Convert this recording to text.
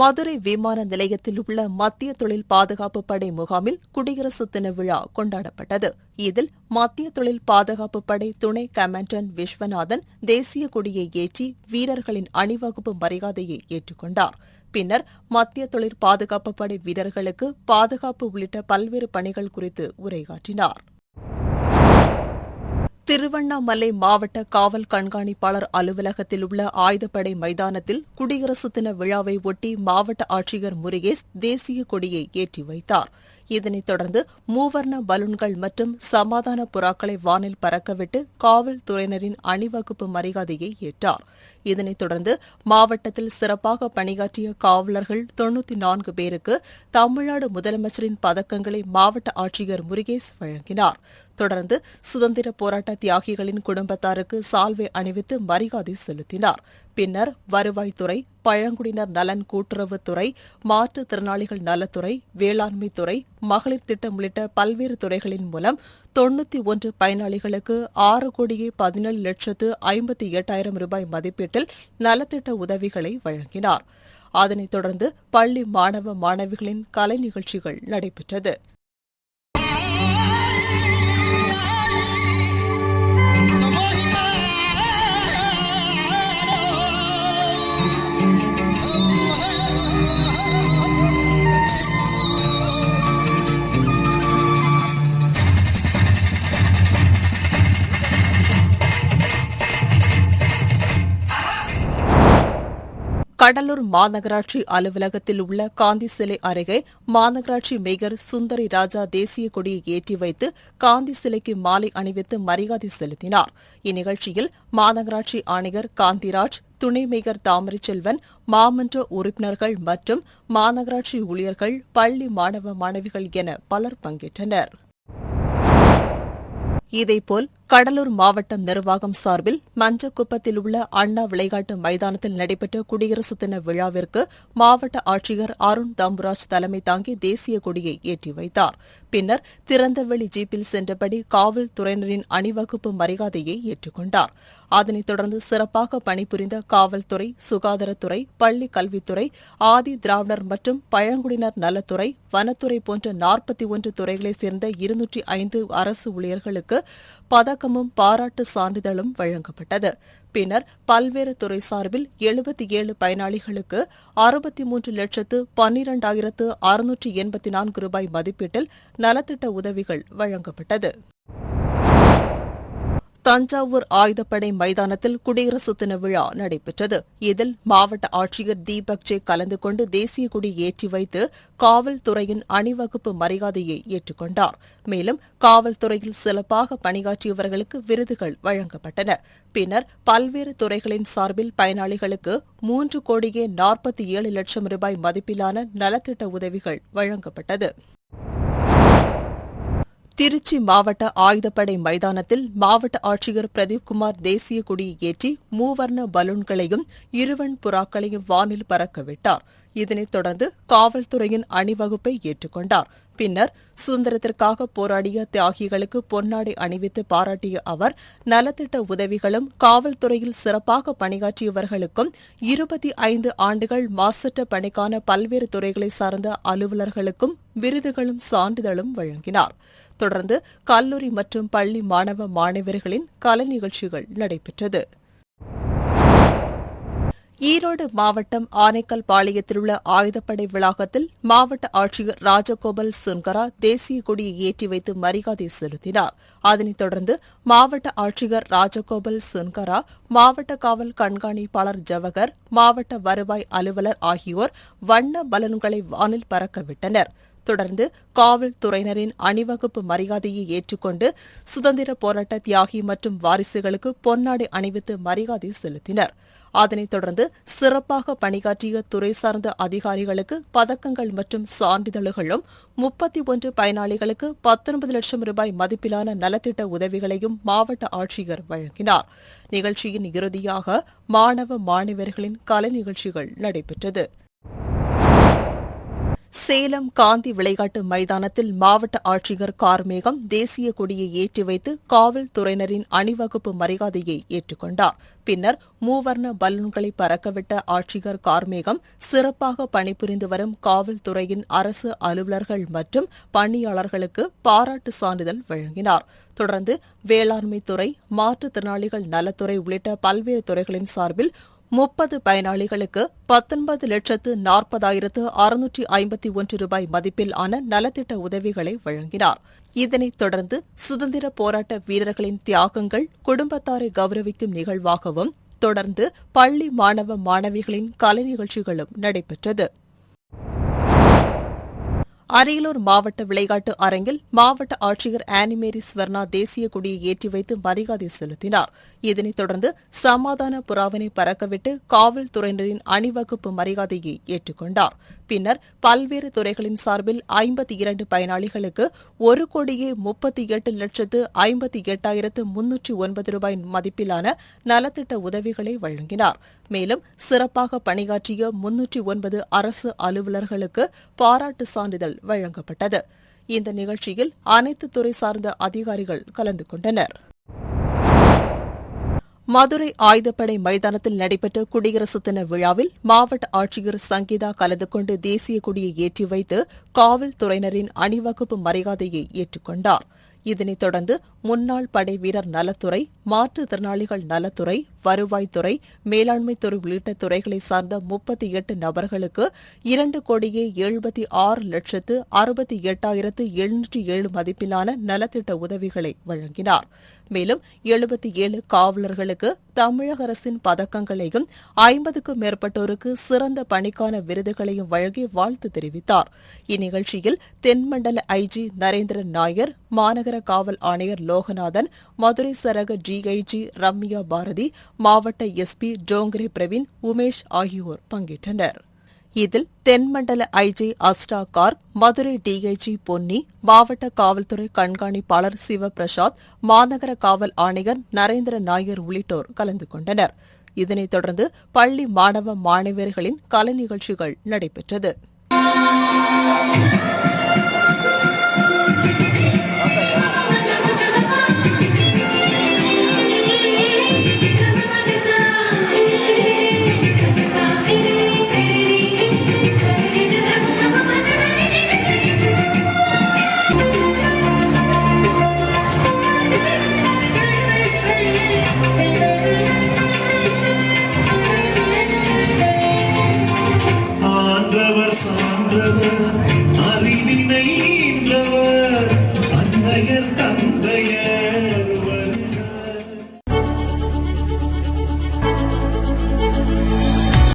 மதுரை விமான நிலையத்தில் உள்ள மத்திய தொழில் பாதுகாப்பு படை முகாமில் குடியரசு தின விழா கொண்டாடப்பட்டது. இதில் மத்திய தொழில் பாதுகாப்பு படை துணை கமாண்டன்ட் விஸ்வநாதன் தேசிய கொடியை ஏற்றி வீரர்களின் அணிவகுப்பு மரியாதையை ஏற்றுக்கொண்டார். பின்னர் மத்திய தொழில் பாதுகாப்பு படை வீரர்களுக்கு பாதுகாப்பு உள்ளிட்ட பல்வேறு பணிகள் குறித்து உரையாற்றினார். திருவண்ணாமலை மாவட்ட காவல் கண்காணிப்பாளர் அலுவலகத்தில் உள்ள ஆயுதப்படை மைதானத்தில் குடியரசு தின விழாவை ஒட்டி மாவட்ட ஆட்சியர் முருகேஷ் தேசிய கொடியை ஏற்றி வைத்தார். இதனைத் தொடர்ந்து மூவர்ண பலூன்கள் மற்றும் சமாதான புறாக்களை வானில் பறக்கவிட்டு காவல்துறையினரின் அணிவகுப்பு மரியாதையை ஏற்றார். இதனைத் தொடர்ந்து மாவட்டத்தில் சிறப்பாக பணியாற்றிய காவலர்கள் தொன்னூத்தி நான்கு பேருக்கு தமிழ்நாடு முதலமைச்சரின் பதக்கங்களை மாவட்ட ஆட்சியர் முருகேஷ் வழங்கினார். தொடர்ந்து சுதந்திர போராட்ட தியாகிகளின் குடும்பத்தாருக்கு சால்வை அணிவித்து மரியாதை செலுத்தினார். பின்னர் வருவாய்த்துறை பழங்குடியினர் நலன் கூட்டுறவுத்துறை மாற்றுத்திறனாளிகள் நலத்துறை வேளாண்மைத்துறை மகளிர் திட்டம் உள்ளிட்ட பல்வேறு துறைகளின் மூலம் தொன்னூத்தி ஒன்று பயனாளிகளுக்கு ஆறு கோடியே பதினேழு லட்சத்து ஐம்பத்தி எட்டாயிரம் ரூபாய் மதிப்பீட்டில் நலத்திட்ட உதவிகளை வழங்கினார். அதனைத் தொடர்ந்து பள்ளி மாணவ மாணவிகளின் கலை நிகழ்ச்சிகள் நடைபெற்றது. கடலூர் மாநகராட்சி அலுவலகத்தில் உள்ள காந்தி சிலை அருகே மாநகராட்சி மேயர் சுந்தரி ராஜா தேசிய கொடியை ஏற்றி வைத்து காந்தி சிலைக்கு மாலை அணிவித்து மரியாதை செலுத்தினார். இந்நிகழ்ச்சியில் மாநகராட்சி ஆணையர் காந்திராஜ் துணை மேயர் தாமரைச்செல்வன் மாமன்ற உறுப்பினர்கள் மற்றும் மாநகராட்சி ஊழியர்கள் பள்ளி மாணவ மாணவிகள் என பலர் பங்கேற்றனர். இதேபோல் கடலூர் மாவட்டம் நிர்வாகம் சார்பில் மஞ்சக்குப்பத்தில் உள்ள அண்ணா விளையாட்டு மைதானத்தில் நடைபெற்ற குடியரசு தின விழாவிற்கு மாவட்ட ஆட்சியர் அருண் தம்புராஜ் தலைமை தாங்கி தேசிய கொடியை ஏற்றி வைத்தார். பின்னர் திறந்தவெளி ஜீப்பில் சென்றபடி காவல்துறையினரின் அணிவகுப்பு மரியாதையை ஏற்றுக்கொண்டார் அதனைத் தொடர்ந்து சிறப்பாக பணிபுரிந்த காவல்துறை சுகாதாரத்துறை பள்ளி கல்வித்துறை ஆதி திராவிடர் மற்றும் பழங்குடியினர் நலத்துறை வனத்துறை போன்ற நாற்பத்தி ஒன்று துறைகளைச் சேர்ந்த இருநூற்றி ஐந்து அரசு ஊழியர்களுக்கு பதக்கமும் பாராட்டு சான்றிதழும் வழங்கப்பட்டது. பின்னர் பல்வேறு துறை சார்பில் எழுபத்தி ஏழு பயனாளிகளுக்கு அறுபத்தி மூன்று லட்சத்து பன்னிரண்டாயிரத்து அறுநூற்று எண்பத்தி நான்கு ரூபாய் மதிப்பீட்டில் நலத்திட்ட உதவிகள் வழங்கப்பட்டது. தஞ்சாவூர் ஆயுதப்படை மைதானத்தில் குடியரசு தின விழா நடைபெற்றது. இதில் மாவட்ட ஆட்சியர் தீபக் ஜே கலந்து கொண்டு தேசிய கொடி ஏற்றி வைத்து காவல்துறையின் அணிவகுப்பு மரியாதையை ஏற்றுக்கொண்டார். மேலும் காவல்துறையில் சிறப்பாக பணியாற்றியவர்களுக்கு விருதுகள் வழங்கப்பட்டன. பின்னர் பல்வேறு துறைகளின் சார்பில் பயனாளிகளுக்கு மூன்று கோடியே நாற்பத்தி ஏழு லட்சம் ரூபாய் மதிப்பிலான நலத்திட்ட உதவிகள் வழங்கப்பட்டது. திருச்சி மாவட்ட ஆயுதப்படை மைதானத்தில் மாவட்ட ஆட்சியர் பிரதீப்குமார் தேசிய கொடியை ஏற்றி மூவர்ண பலூன்களையும் இருவன் புறாக்களையும் வானில் பறக்கவிட்டார். இதனைத் தொடர்ந்து காவல்துறையின் அணிவகுப்பை ஏற்றுக்கொண்டார். பின்னர் சுதந்திரத்திற்காக போராடிய தியாகிகளுக்கு பொன்னாடை அணிவித்து பாராட்டிய அவர் நலத்திட்ட உதவிகளும் காவல்துறையில் சிறப்பாக பணியாற்றியவர்களுக்கும் இருபத்தி ஐந்து ஆண்டுகள் மாசற்ற பணிக்கான பல்வேறு துறைகளை சார்ந்த அலுவலர்களுக்கும் விருதுகளும் சான்றிதழும் வழங்கினார். தொடர்ந்து கல்லூரி மற்றும் பள்ளி மாணவ மாணவர்களின் கலை நிகழ்ச்சிகள் நடைபெற்றது. ஈரோடு மாவட்டம் ஆனைக்கல் பாளையத்தில் உள்ள ஆயுதப்படை வளாகத்தில் மாவட்ட ஆட்சியர் ராஜகோபால் சுன்கரா தேசிய கொடியை ஏற்றி வைத்து மரியாதை செலுத்தினார். அதனைத் தொடர்ந்து மாவட்ட ஆட்சியர் ராஜகோபால் சுன்கரா மாவட்ட காவல் கண்காணிப்பாளர் ஜவஹர் மாவட்ட வருவாய் அலுவலர் ஆகியோர் வண்ண பலன்களை வானில் பறக்கவிட்டனர். தொடர்ந்து காவல்துறையினரின் அணிவகுப்பு மரியாதையை ஏற்றுக்கொண்டு சுதந்திர போராட்ட தியாகி மற்றும் வாரிசுகளுக்கு பொன்னாடை அணிவித்து மரியாதை செலுத்தினர். அதனைத் தொடர்ந்து சிறப்பாக பணியாற்றிய துறை சார்ந்த அதிகாரிகளுக்கு பதக்கங்கள் மற்றும் சான்றிதழ்களும் முப்பத்தி ஒன்று பயனாளிகளுக்கு பத்தொன்பது லட்சம் ரூபாய் மதிப்பிலான நலத்திட்ட உதவிகளையும் மாவட்ட ஆட்சியர் வழங்கினார். நிகழ்ச்சியின் இறுதியாக மாணவ மாணவர்களின் கலை நிகழ்ச்சிகள் நடைபெற்றது. சேலம் காந்தி விளையாட்டு மைதானத்தில் மாவட்ட ஆட்சியர் கார்மேகம் தேசிய கொடியை ஏற்றி வைத்து காவல்துறையினரின் அணிவகுப்பு மரியாதையை ஏற்றுக்கொண்டார். பின்னர் மூவர்ண பலூன்களை பறக்கவிட்ட ஆட்சியர் கார்மேகம் சிறப்பாக பணிபுரிந்து வரும் காவல்துறையின் அரசு அலுவலர்கள் மற்றும் பணியாளர்களுக்கு பாராட்டு சான்றிதழ் வழங்கினார். தொடர்ந்து வேளாண்மைத்துறை மாற்றுத்திறனாளிகள் நலத்துறை உள்ளிட்ட பல்வேறு துறைகளின் சார்பில் முப்பது பயனாளிகளுக்கு பத்தொன்பது லட்சத்து நாற்பதாயிரத்து அறுநூற்றி ஐம்பத்தி ஒன்று ரூபாய் மதிப்பிலான நலத்திட்ட உதவிகளை வழங்கினார். இதனைத் தொடர்ந்து சுதந்திர போராட்ட வீரர்களின் தியாகங்கள் குடும்பத்தாரை கௌரவிக்கும் நிகழ்வாகவும் தொடர்ந்து பள்ளி மாணவ மாணவிகளின் கலை நிகழ்ச்சிகளும் நடைபெற்றது. அரியலூர் மாவட்ட விளையாட்டு அரங்கில் மாவட்ட ஆட்சியர் ஆனிமேரி ஸ்வர்ணா தேசிய கொடியை ஏற்றி வைத்து மரியாதை செலுத்தினார். இதனைத் தொடர்ந்து சமாதான புறாவினை பறக்கவிட்டு காவல்துறையினரின் அணிவகுப்பு மரியாதையை ஏற்றுக்கொண்டார். பின்னர் பல்வேறு துறைகளின் சார்பில் ஐம்பத்தி இரண்டு பயனாளிகளுக்கு ஒரு கோடியே முப்பத்தி எட்டு லட்சத்து ஐம்பத்தி எட்டாயிரத்து முன்னூற்றி ஒன்பது ரூபாய் மதிப்பிலான நலத்திட்ட உதவிகளை வழங்கினார். மேலும் சிறப்பாக பணியாற்றிய முன்னூற்றி ஒன்பது அரசு அலுவலர்களுக்கு பாராட்டு சான்றிதழ் வழங்கப்பட்டது. இந்த நிகழ்ச்சியில் அனைத்து துறை சார்ந்த அதிகாரிகள் கலந்து கொண்டனர். மதுரை ஆயுதப்படை மைதானத்தில் நடைபெற்ற குடியரசு தின விழாவில் மாவட்ட ஆட்சியர் சங்கீதா கலந்து கொண்டு தேசிய கொடியை ஏற்றி வைத்து காவல்துறையினரின் அணிவகுப்பு மரியாதையை ஏற்றுக்கொண்டார். இதனைத் தொடர்ந்து முன்னாள் படை வீரர் நலத்துறை மாற்றுத்திறனாளிகள் நலத்துறை வருவாய்த்துறை மேலாண்மைத்துறை உள்ளிட்ட துறைகளை சார்ந்த முப்பத்தி எட்டு நபர்களுக்கு இரண்டு கோடியே எழுபத்தி ஆறு லட்சத்து அறுபத்தி எட்டாயிரத்து எழுநூற்றி ஏழு மதிப்பிலான நலத்திட்ட உதவிகளை வழங்கினார். மேலும் எழுபத்தி ஏழு காவலர்களுக்கு தமிழக அரசின் பதக்கங்களையும் ஐம்பதுக்கும் மேற்பட்டோருக்கு சிறந்த பணிக்கான விருதுகளையும் வழங்கி வாழ்த்து தெரிவித்தார். இந்நிகழ்ச்சியில் தென்மண்டல ஐஜி நரேந்திரன் நாயர் மாநகர காவல் ஆணையர் லோகநாதன் மதுரை சரக டிஐஜி ரம்யா பாரதி மாவட்ட எஸ்பி டோங்கரே பிரவீன் உமேஷ் ஆகியோர் பங்கேற்றனர். இதில் தென்மண்டல ஐஜி அஸ்டா கார்க் மதுரை டிஐஜி பொன்னி மாவட்ட காவல்துறை கண்காணிப்பாளர் சிவபிரசாத் மாநகர காவல் ஆணையர் நரேந்திர நாயர் உள்ளிட்டோர் கலந்து கொண்டனர். இதனைத் தொடர்ந்து பள்ளி மாணவ மாணவியர்களின் கலை நிகழ்ச்சிகள் நடைபெற்றது.